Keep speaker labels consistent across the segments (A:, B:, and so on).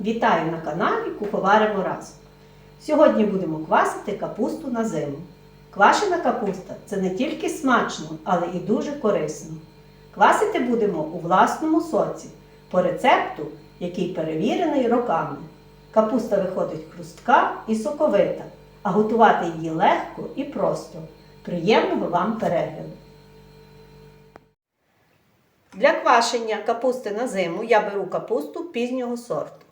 A: Вітаю на каналі Куховаримо разом. Сьогодні будемо квасити капусту на зиму. Квашена капуста це не тільки смачно, але і дуже корисно. Квасити будемо у власному соці по рецепту, який перевірений роками. Капуста виходить хрустка і соковита, а готувати її легко і просто. Приємного вам перегляду! Для квашення капусти на зиму я беру капусту пізнього сорту.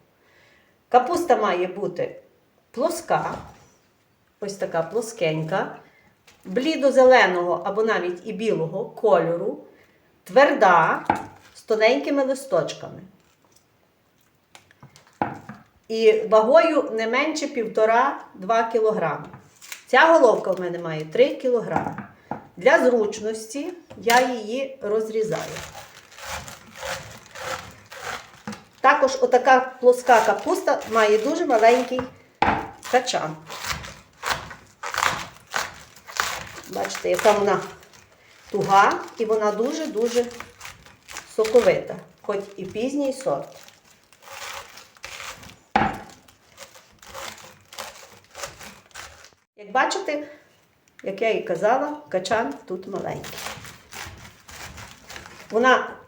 A: Капуста має бути плоска, ось така плоскенька, блідо-зеленого або навіть і білого кольору, тверда, з тоненькими листочками. І вагою не менше 1,5-2 кг. Ця головка в мене має 3 кг. Для зручності я її розрізаю. Також отака плоска капуста має дуже маленький качан. Бачите, яка вона туга і вона дуже-дуже соковита, хоч і пізній сорт. Як бачите, як я і казала, качан тут маленький. Вона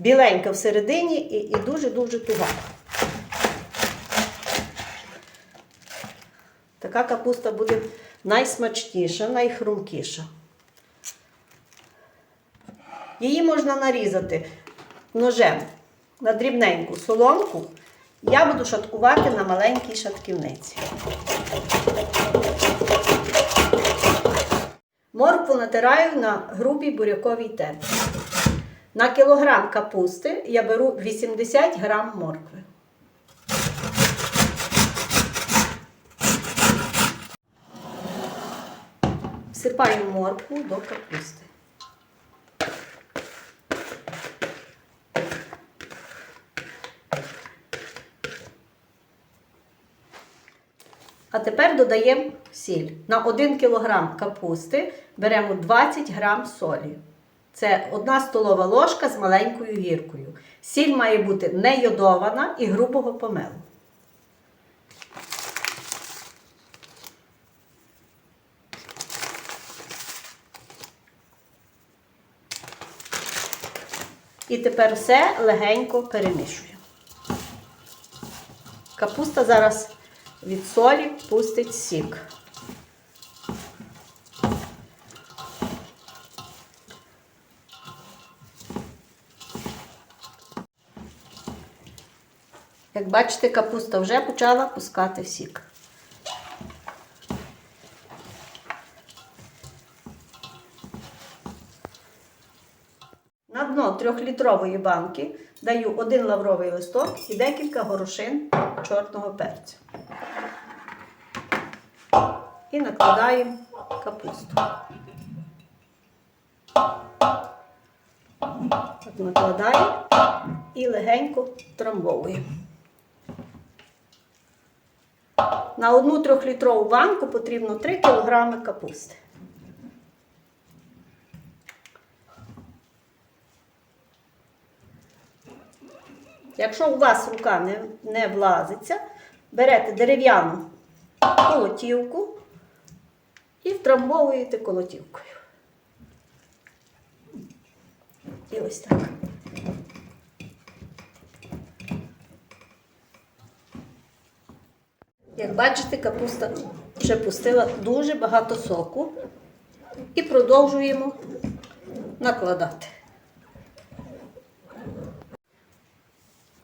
A: біленька всередині і, дуже-дуже туга. Така капуста буде найсмачніша, найхрумкіша. Її можна нарізати ножем на дрібненьку соломку. Я буду шаткувати на маленькій шатківниці. Моркву натираю на грубій буряковій терці. На кілограм капусти я беру 80 грам моркви. Всипаю моркву до капусти. А тепер додаємо сіль. На 1 кг капусти беремо 20 г солі. Це 1 столова ложка з маленькою гіркою. Сіль має бути не йодована і грубого помелу. І тепер все легенько перемішуємо. Капуста зараз від солі пустить сік. Як бачите, капуста вже почала пускати сік. На дно трьохлітрової банки даю один лавровий листок і декілька горошин чорного перцю. І накладаємо капусту. Накладаємо і легенько трамбовуємо. На одну трьохлітрову банку потрібно 3 кг капусти. Якщо у вас рука не, не влазиться, берете дерев'яну колотівку і втрамбовуєте колотівкою. І ось так. Як бачите, капуста вже пустила дуже багато соку і продовжуємо накладати.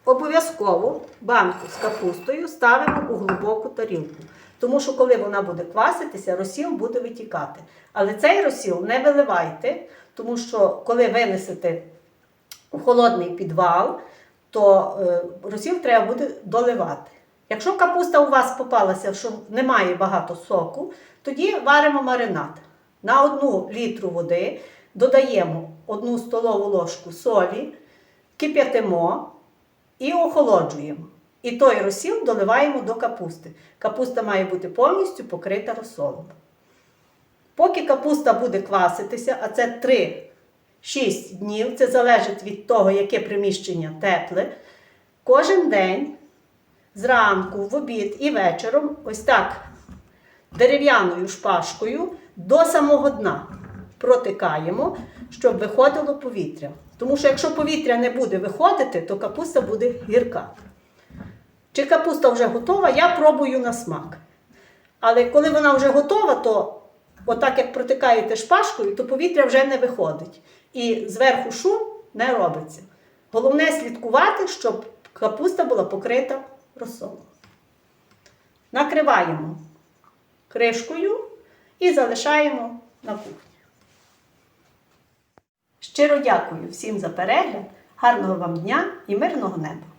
A: Обов'язково банку з капустою ставимо у глибоку тарілку, тому що коли вона буде кваситися, розсіл буде витікати. Але цей розсіл не виливайте, тому що коли винесете у холодний підвал, то е, розсіл треба буде доливати. Якщо капуста у вас попалася, що немає багато соку, тоді варимо маринад. На одну літру води додаємо одну столову ложку солі, кип'ятимо і охолоджуємо. І той розсіл доливаємо до капусти. Капуста має бути повністю покрита розсолом. Поки капуста буде кваситися, а це 3-6 днів, це залежить від того, яке приміщення тепле, кожен день зранку, в обід і вечором, ось так дерев'яною шпажкою до самого дна протикаємо, щоб виходило повітря. Тому що якщо повітря не буде виходити, то капуста буде гірка. Чи капуста вже готова, я пробую на смак. Але коли вона вже готова, то отак як протикаєте шпажкою, то повітря вже не виходить. І зверху шум не робиться. Головне слідкувати, щоб капуста була покрита розсолом. Накриваємо кришкою і залишаємо на кухні. Щиро дякую всім за перегляд, гарного вам дня і мирного неба!